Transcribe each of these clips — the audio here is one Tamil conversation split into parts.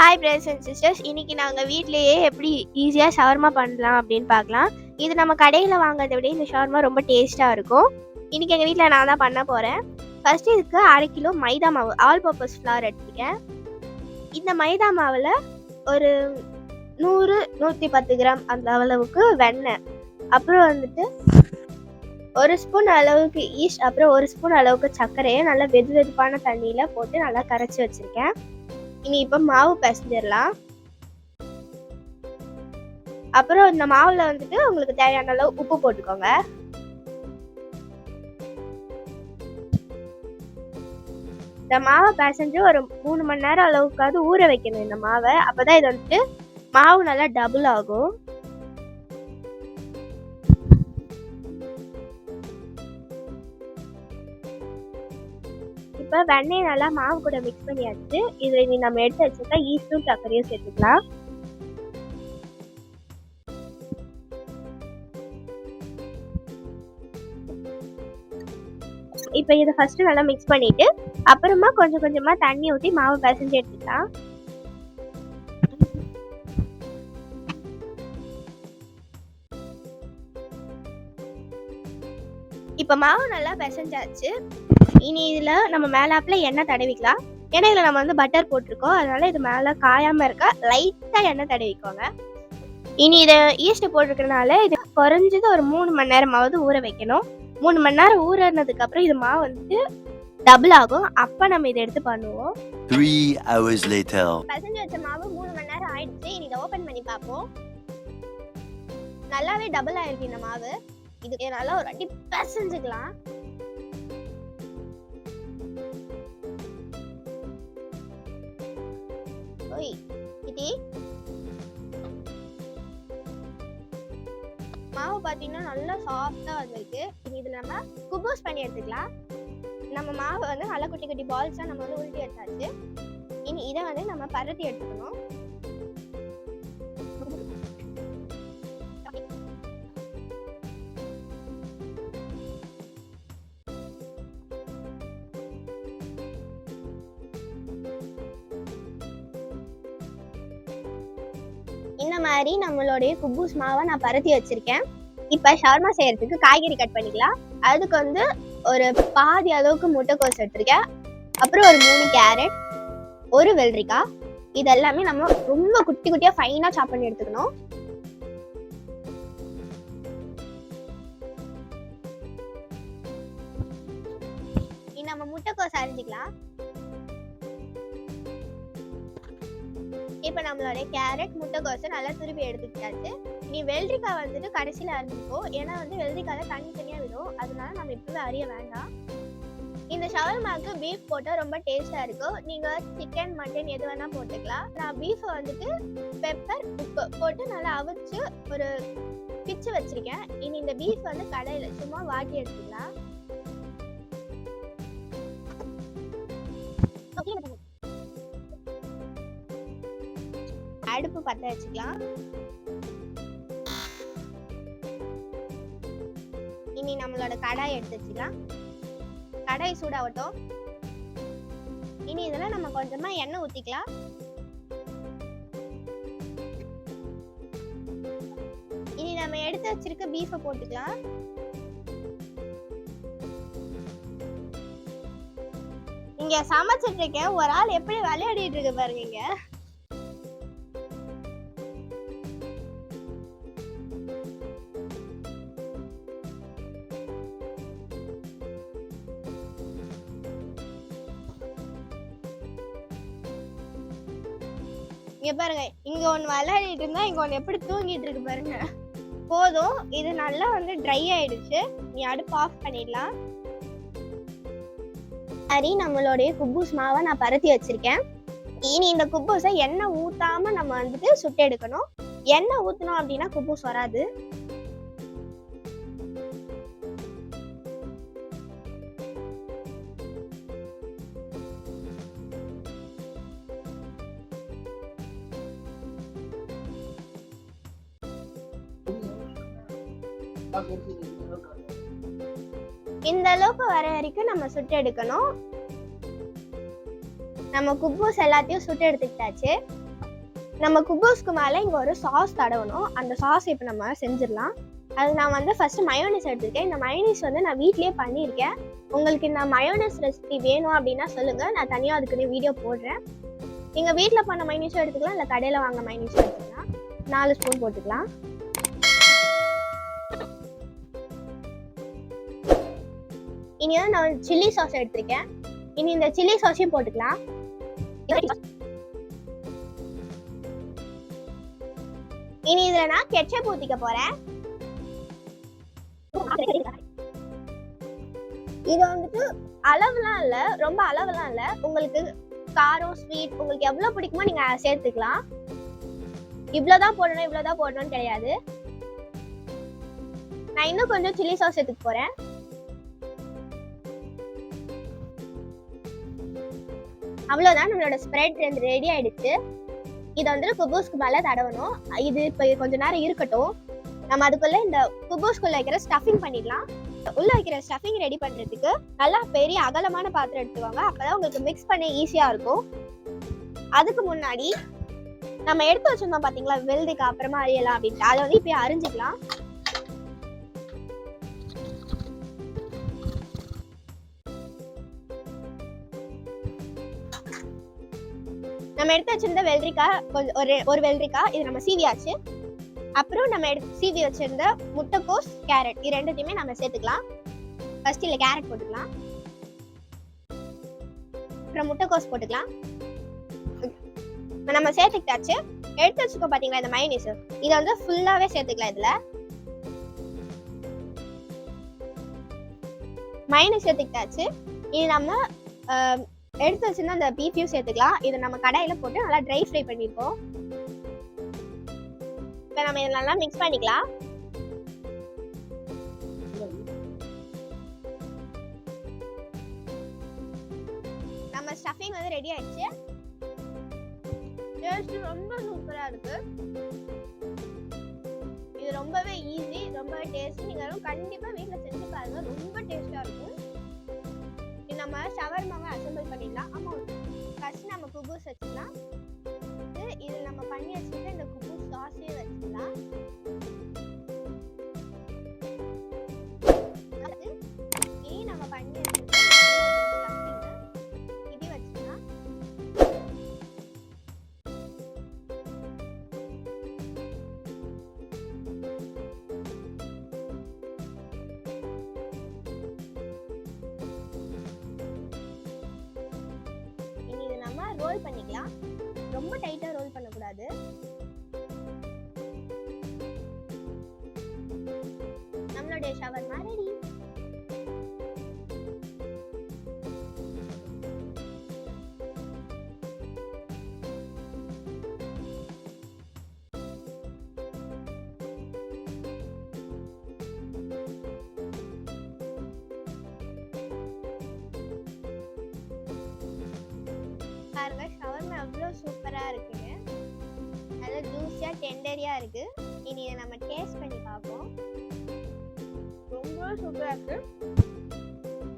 ஹாய் பிரதர்ஸ் அண்ட் சிஸ்டர்ஸ் இன்னைக்கு நாங்கள் வீட்லேயே எப்படி ஈஸியாக ஷவர்மா பண்ணலாம் அப்படின்னு பார்க்கலாம். இது நம்ம கடையில் வாங்குறதை விட இந்த ஷவர்மா ரொம்ப டேஸ்ட்டாக இருக்கும். இன்றைக்கி எங்கள் வீட்டில் நான் தான் பண்ண போகிறேன் ஃபஸ்ட்டு இதுக்கு அரை கிலோ மைதா மாவு ஆல் பர்பஸ் ஃப்ளவர் எடுத்துக்கேன் இந்த மைதா மாவில் ஒரு நூறு நூற்றி பத்து கிராம் அந்த அளவுக்கு வெண்ணெய். அப்புறம் வந்துட்டு ஒரு ஸ்பூன் அளவுக்கு ஈஸ்ட் அப்புறம் ஒரு ஸ்பூன் அளவுக்கு சர்க்கரையை நல்லா வெது வெதுப்பான தண்ணியில் போட்டு நல்லா கரைச்சி வச்சுருக்கேன். இனி இப்போ மாவு பிசைஞ்சிடலாம். அப்புறம் இந்த மாவுல வந்துட்டு உங்களுக்கு தேவையான அளவு உப்பு போட்டுக்கோங்க. இந்த மாவை பிசைஞ்சு ஒரு மூணு மணி நேரம் அளவுக்காவது ஊற வைக்கணும் இந்த மாவை. அப்போதான் இது வந்துட்டு மாவு நல்லா டபுள் ஆகும். இப்போ வெண்ணெய் நல்லா மாவு கூட மிக்ஸ் பண்ணியாச்சு இதில் இனி நம்ம எடுத்து வச்சிருக்க ஈஸ்டும் சர்க்கரையும் சேர்த்துக்கலாம். இப்போ இதை ஃபர்ஸ்ட் நல்லா மிக்ஸ் பண்ணிட்டு அப்புறமா கொஞ்சம் கொஞ்சமா தண்ணி ஊற்றி மாவு பிசைஞ்சு எடுத்துக்கலாம். இப்போ மாவு நல்லா பிசைஞ்சாச்சு. இனி இதில் நம்ம மேலாப்பில் எண்ணெய் தடவிக்கலாம். ஏன்னா இதில் நம்ம வந்து பட்டர் போட்டிருக்கோம். அதனால இது மேலே காயாமல் இருக்க லைட்டாக எண்ணெய் தடவிக்கோங்க. இனி இதை ஈஸ்ட் போட்டிருக்கறனால இது குறைஞ்சது ஒரு மூணு மணி நேரமாவது ஊற வைக்கணும். மூணு மணி நேரம் ஊறினதுக்கு அப்புறம் இது மாவு வந்துட்டு டபுள் ஆகும். அப்போ நம்ம இதை எடுத்து பண்ணுவோம். Three hours later. பசஞ்சு வச்ச மாவு மூணு மணி நேரம் ஆயிடுச்சு. இனி இதை ஓப்பன் பண்ணி பார்ப்போம். நல்லாவே டபுள் ஆயிருக்கு இந்த மாவு. இது நல்லா ஒரு அடி பிசைஞ்சுக்கலாம். ஓய் இது மாவு பார்த்தீங்கன்னா நல்லா சாஃப்டா வந்திருக்கு. இனி இது நம்ம குபோஸ் பண்ணி எடுத்துக்கலாம். நம்ம மாவு வந்து நல்லா குட்டி குட்டி பால்ஸா நம்ம வந்து உருட்டி எடுத்தாச்சு. இனி இதை வந்து நம்ம பரட்டி எடுத்துக்கணும். மாதிரி நம்மளுடைய குப்பூஸ் மாவை நான் பருத்தி வச்சிருக்கேன். இப்போ ஷார்மா செய்யறதுக்கு காய்கறி கட் பண்ணிக்கலாம். அதுக்கு வந்து ஒரு பாதி அளவுக்கு முட்டைக்கோஸ் எடுத்திருக்கேன். அப்புறம் ஒரு மூணு கேரட் ஒரு வெள்ளரிக்காய். இதெல்லாமே நம்ம ரொம்ப குட்டி குட்டியா ஃபைனாக சாப் பண்ணி எடுத்துக்கணும். நம்ம முட்டைக்கோஸ் அரிஞ்சிக்கலாம். இப்போ நம்மளுடைய கேரட் முட்டைக்கோசை நல்லா துருவி எடுத்துக்கிட்டாச்சு. நீ வெள்ளரிக்காய் வந்துட்டு கடைசியில் அரிஞ்சிப்போம் ஏன்னா வந்து வெள்ளரிக்காய் தனி தனியாக விடும். அதனால நம்ம இப்போவே அறிய வேண்டாம். இந்த ஷவர்மாக்கு பீஃப் போட்டால் ரொம்ப டேஸ்ட்டாக இருக்கும். நீங்கள் சிக்கன் மட்டன் எது வேணால் போட்டுக்கலாம். நான் பீஃபை வந்துட்டு பெப்பர் உப்பு போட்டு நல்லா அவிச்சு ஒரு பிச்சு வச்சுருக்கேன். இனி இந்த பீஃப் வந்து கடையில் சும்மா வாட்டி எடுத்துக்கலாம். அடுப்பு பற்ற வச்சுக்கலாம். இனி நம்மளோட கடாய் எடுத்து வச்சுக்கலாம். கடாய் சூடாகட்டும். இனி இதில் நம்ம கொஞ்சமா எண்ணெய் ஊற்றிக்கலாம். இனி நம்ம எடுத்து வச்சிருக்க பீஃபை போட்டுக்கலாம். இங்க சமைச்சிட்டு இருக்கேன். ஒரு ஆள் எப்படி விளையாடிட்டு இருக்கு பாருங்க இங்க பாருங்க இங்க ஒன்று விளையாடிட்டு இருந்தா இங்க ஒன்று எப்படி தூங்கிட்டு இருக்கு பாருங்க. போதும் இது நல்லா வந்து ட்ரை ஆயிடுச்சு. நீ அடுப்பு ஆஃப் பண்ணிடலாம். சரி நம்மளுடைய குப்பூஸ் மாவை நான் பருத்தி வச்சிருக்கேன். இனி இந்த குப்பூஸை எண்ணெய் ஊத்தாம நம்ம வந்துட்டு சுட்டு எடுக்கணும். எண்ணெய் ஊத்தணும் அப்படின்னா குப்பூஸ் வராது. இந்த அளவுக்கு வர வரைக்கும் நம்ம சுட்டு எடுக்கணும். நம்ம குப்பூஸ் எல்லாத்தையும் சுட்டு எடுத்துக்கிட்டாச்சு. நம்ம குப்பூஸ்க்கு மேலே இங்கே ஒரு சாஸ் தடவணும். அந்த சாஸ் இப்போ நம்ம செஞ்சிடலாம். அது நான் வந்து ஃபஸ்ட்டு மயோனைஸ் எடுத்துருக்கேன். இந்த மயோனைஸ் வந்து நான் வீட்லேயே பண்ணியிருக்கேன். உங்களுக்கு இந்த மயோனைஸ் ரெசிபி வேணும் அப்படின்னா சொல்லுங்கள் நான் தனியாக அதுக்குன்னு வீடியோ போடுறேன். நீங்கள் வீட்டில் பண்ண மைனீஸும் எடுத்துக்கலாம். இல்லை கடையில் வாங்க மைனீஸும் எடுத்துக்கலாம். நாலு ஸ்பூன் போட்டுக்கலாம். இனி வந்து நான் சில்லி சாஸ் எடுத்திருக்கேன். இனி இந்த சில்லி சாஸையும் போட்டுக்கலாம். இனி இதுல நான் கெச்சப் ஊத்திக்க போறேன். இது வந்துட்டு அளவுலாம் இல்ல ரொம்ப அளவுலாம் இல்ல. உங்களுக்கு காரம் ஸ்வீட் உங்களுக்கு எவ்வளவு பிடிக்குமோ நீங்க சேர்த்துக்கலாம். இவ்வளவுதான் போடணும் இவ்வளவுதான் போடணும்னு கிடையாது. நான் இன்னும் கொஞ்சம் சில்லி சாஸ் எடுத்துக்க போறேன். அவ்வளோதான் நம்மளோட ஸ்ப்ரெட் ரெடி ஆயிடுச்சு. இதை வந்து குபூஸ்க்கு மேலே தடவணும். இது இப்போ கொஞ்ச நேரம் இருக்கட்டும். நம்ம அதுக்குள்ள இந்த குபூஸ்குள்ள வைக்கிற ஸ்டஃபிங் பண்ணிடலாம். உள்ள வைக்கிற ஸ்டஃபிங் ரெடி பண்றதுக்கு நல்லா பெரிய அகலமான பாத்திரம் எடுத்துக்கோங்க. அப்பதான் உங்களுக்கு மிக்ஸ் பண்ண ஈஸியா இருக்கும். அதுக்கு முன்னாடி நம்ம எடுத்து வச்சிருந்தோம் பாத்தீங்களா? வெல்துக்கு அப்புறமா அறியலாம் அப்படின்ட்டு. அதை வந்து இப்போ அரிஞ்சிக்கலாம். நம்ம எடுத்து வச்சிருந்த வெள்ளரிக்காய் கொஞ்சம் ஒரு ஒரு வெள்ளரிக்காய் இது நம்ம சீவியாச்சு. அப்புறம் நம்ம எடுத்து சீவி வச்சிருந்த முட்டைக்கோஸ் கேரட் இது ரெண்டுத்தையுமே நம்ம சேர்த்துக்கலாம். ஃபர்ஸ்ட் இல்லை கேரட் போட்டுக்கலாம். அப்புறம் முட்டைக்கோஸ் போட்டுக்கலாம். நம்ம சேர்த்துக்கிட்டாச்சு. எடுத்து வச்சுக்கோ பார்த்தீங்களா இந்த மைனீஸ் இதை வந்து ஃபுல்லாகவே சேர்த்துக்கலாம் இதில். மைனஸ் சேர்த்துக்கிட்டாச்சு. இது நம்ம எடுத்து வச்சிருந்தா அந்த பீஃபியும் சேர்த்துக்கலாம். இதை நம்ம கடையில் போட்டு நல்லா ட்ரை ஃப்ரை பண்ணிப்போம் இப்போ நம்ம இதை நல்லா மிக்ஸ் பண்ணிக்கலாம். நம்ம ஸ்டஃபிங் வந்து ரெடி ஆயிடுச்சு. டேஸ்ட் ரொம்ப சூப்பரா இருக்கு. இது ரொம்பவே ஈஸி ரொம்ப டேஸ்டி நீங்க கண்டிப்பாக கண்டிப்பா வீட்ல செஞ்சு பாருங்க. ரொம்ப டேஸ்டா இருக்கும். நம்ம ஷவர்மாவை அசம்பிள் பண்ணிடலாம். அமௌண்ட் ஃபஸ்ட் நம்ம குபூஸ் வச்சுக்கலாம். இது நம்ம பண்ணி வச்சுக்கிட்டு இந்த குபூஸ் சாஸே வச்சுக்கலாம். ரோல் பண்ணிக்கலாம். ரொம்ப டைட்டா ரோல் பண்ணக்கூடாது. நம்மளுடைய ஷவர் மாதிரி சூப்பரா இருக்குங்க நல்லா ஜூஸியாக டெண்டரியாக இருக்கு. இனி இதை நம்ம டேஸ்ட் பண்ணி பார்ப்போம். ரொம்ப சூப்பராக இருக்கு.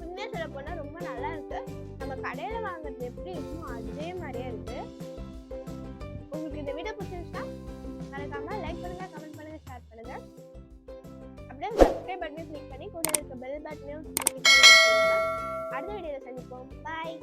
உண்மையாக சொல்ல போனால் ரொம்ப நல்லா இருக்கு. நம்ம கடையில் வாங்குறது எப்படி இருக்குமோ அதே மாதிரியே இருக்கு. உங்களுக்கு இந்த வீடியோ பிடிச்சிருந்துச்சுன்னா மறக்காம லைக் பண்ணுங்க கமெண்ட் பண்ணுங்க ஷேர் பண்ணுங்க. அப்படியே சப்ஸ்கிரைப் பட்டனையும் கிளிக் பண்ணி கூட இருக்க பெல் பட்டனையும் கிளிக் பண்ணி அடுத்த வீடியோவில் சந்திப்போம். பாய்